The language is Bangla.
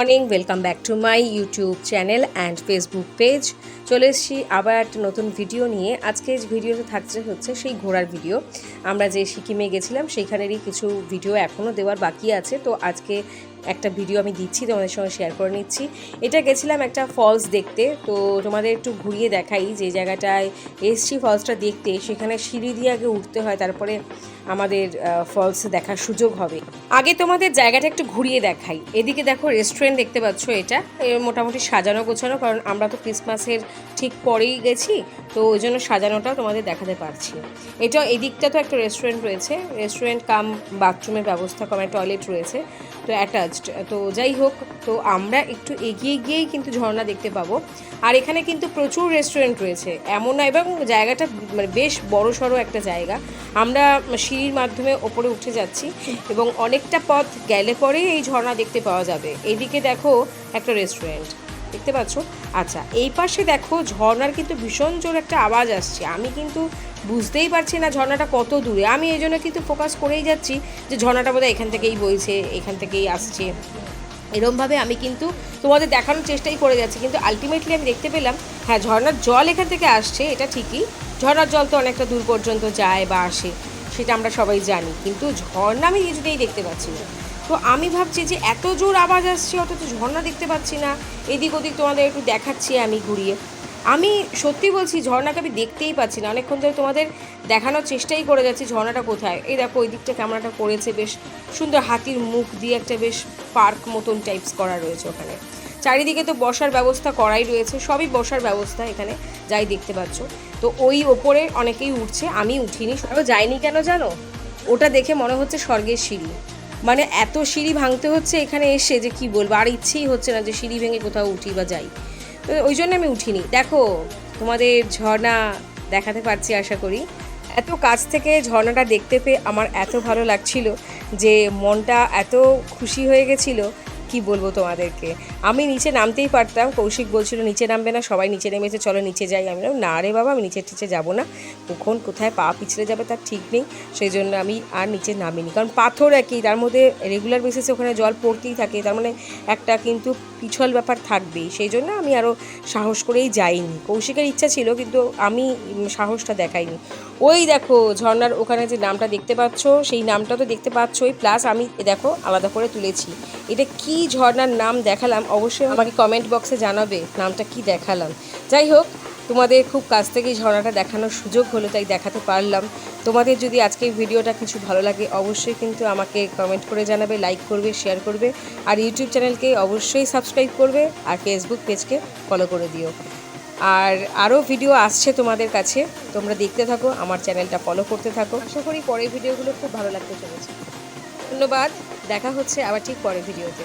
Morning welcome back to my YouTube channel and Facebook page চলে এসেছি আবার একটা নতুন ভিডিও নিয়ে। আজকে ভিডিওতে থাকছে হচ্ছে সেই ঘোরার ভিডিও আমরা যে সিকিমে গেছিলাম, সেইখানেরই কিছু ভিডিও এখনও দেওয়ার বাকি আছে। তো আজকে একটা ভিডিও আমি দিচ্ছি, তোমাদের সঙ্গে শেয়ার করে নিচ্ছি। এটা গেছিলাম একটা ফলস দেখতে, তো তোমাদের একটু ঘুরিয়ে দেখাই যে জায়গাটায় এসছি ফলসটা দেখতে। সেখানে সিঁড়ি দিয়ে আগে উঠতে হয়, তারপরে আমাদের ফলস দেখার সুযোগ হবে। আগে তোমাদের জায়গাটা একটু ঘুরিয়ে দেখাই। এদিকে দেখো রেস্টুরেন্ট দেখতে পাচ্ছ এটা। মোটামুটি সাজানো গোছানো, কারণ আমরা তো ক্রিসমাসের ঠিক পরেই গেছি, তো ওই জন্য সাজানোটাও তোমাদের দেখাতে পারছি। এটা এদিকটা তো একটা রেস্টুরেন্ট রয়েছে। রেস্টুরেন্ট কাম বাথরুমের ব্যবস্থা, কম টয়লেট রয়েছে। তো অ্যাটাচড তো যাই হোক, তো আমরা একটু এগিয়ে গিয়েই কিন্তু ঝর্ণা দেখতে পাবো। আর এখানে কিন্তু প্রচুর রেস্টুরেন্ট রয়েছে। এমন না, এবং জায়গাটা মানে বেশ বড় সড়ো একটা জায়গা। আমরা সিঁড়ির মাধ্যমে ওপরে উঠে যাচ্ছি, এবং অনেকটা পথ গেলে পরেই এই ঝর্ণা দেখতে পাওয়া যাবে। এদিকে দেখো একটা রেস্টুরেন্ট দেখতে পাচ্ছ? আচ্ছা এই পাশে দেখো ঝর্ণার কিন্তু ভীষণ জোর একটা আওয়াজ আসছে। আমি কিন্তু বুঝতেই পারছি না ঝর্ণাটা কত দূরে। আমি এই জন্য কিন্তু ফোকাস করেই যাচ্ছি যে ঝর্ণাটা বোধহয় এখান থেকেই বইছে, এখান থেকেই আসছে। এরমভাবে আমি কিন্তু তোমাদের দেখানোর চেষ্টাই করে যাচ্ছি। কিন্তু আলটিমেটলি আমি দেখতে পেলাম হ্যাঁ ঝর্ণার জল এখান থেকে আসছে, এটা ঠিকই। ঝর্ণার জল তো অনেকটা দূর পর্যন্ত যায় বা আসে, সেটা আমরা সবাই জানি। কিন্তু ঝর্ণা আমি কিছুতেই দেখতে পাচ্ছি না। তো আমি ভাবছি যে এত জোর আওয়াজ আসছে, অথচ ঝর্ণা দেখতে পাচ্ছি না। এদিক ওদিক তোমাদের একটু দেখাচ্ছি আমি ঘুরিয়ে। আমি সত্যি বলছি, ঝর্ণাকে আমি দেখতেই পাচ্ছি না। অনেকক্ষণ ধরে তোমাদের দেখানোর চেষ্টাই করে যাচ্ছি ঝর্ণাটা কোথায়। এই দেখো, ওই দিকটা ক্যামেরাটা করেছে, বেশ সুন্দর হাতির মুখ দিয়ে একটা বেশ পার্ক মতন টাইপস করা রয়েছে ওখানে। চারিদিকে তো বসার ব্যবস্থা করাই রয়েছে, সবই বসার ব্যবস্থা এখানে, যাই দেখতে পাচ্ছ। তো ওই ওপরে অনেকেই উঠছে, আমি উঠিনি। আরও যাইনি কেন জানো? ওটা দেখে মনে হচ্ছে স্বর্গের সিঁড়ি। মানে এত সিঁড়ি ভাঙতে হচ্ছে এখানে এসে যে কি বলব? আর ইচ্ছেই হচ্ছে না যে সিঁড়ি ভেঙে কোথাও উঠি বা যাই। তো ওই জন্য আমি উঠিনি। দেখো, তোমাদের ঝর্ণা দেখাতে পারছি আশা করি। এত কাছ থেকে ঝর্ণাটা দেখতে পেয়ে আমার এত ভালো লাগছিল যে মনটা এত খুশি হয়ে গেছিল কি বলব তোমাদেরকে? আমি নিচে নামতেই পারতাম, কৌশিক বলছিল, নিচে নামবে না, সবাই নিচে নেমেছে চলো নিচে যাই। আমি না রে বাবা, আমি নিচে টিচে যাব না। কখন কোথায় পা পিছলে যাবে তার ঠিক নেই। সেই জন্য আমি আর নিচে নামিনি। কারণ পাথর একই, তার মধ্যে রেগুলার বেসিসে ওখানে জল পড়তেই থাকে। তার মানে একটা কিন্তু পিছল ব্যাপার থাকবেই। সেই জন্য আমি আরও সাহস করেই যাইনি। কৌশিকের ইচ্ছা ছিল, কিন্তু আমি সাহসটা দেখাইনি। ওই দেখো ঝর্ণার ওখানে যে নামটা দেখতে পাচ্ছ, সেই নামটা তো দেখতে পাচ্ছই। প্লাস আমি দেখো আলাদা করে তুলেছি। এটা কি ঝর্ণার নাম দেখালাম? অবশ্যই আমাকে কমেন্ট বক্সে জানাবে নামটা কি দেখালাম। যাই হোক, তোমাদের খুব কাছ থেকেই ঝর্ণাটা দেখানোর সুযোগ হলো, তাই দেখাতে পারলাম। তোমাদের যদি আজকে ভিডিওটা কিছু ভালো লাগে, অবশ্যই কিন্তু আমাকে কমেন্ট করে জানাবে লাইক করবে শেয়ার করবে। আর ইউটিউব চ্যানেলকে অবশ্যই সাবস্ক্রাইব করবে, আর ফেসবুক পেজকে ফলো করে দিও। আর আরও ভিডিও আসছে তোমাদের কাছে, তোমরা দেখতে থাকো, আমার চ্যানেলটা ফলো করতে থাকো। আশা করি পরের ভিডিওগুলো খুব ভালো লাগতে চলেছে। ধন্যবাদ, দেখা হচ্ছে আবার ঠিক পরের ভিডিওতে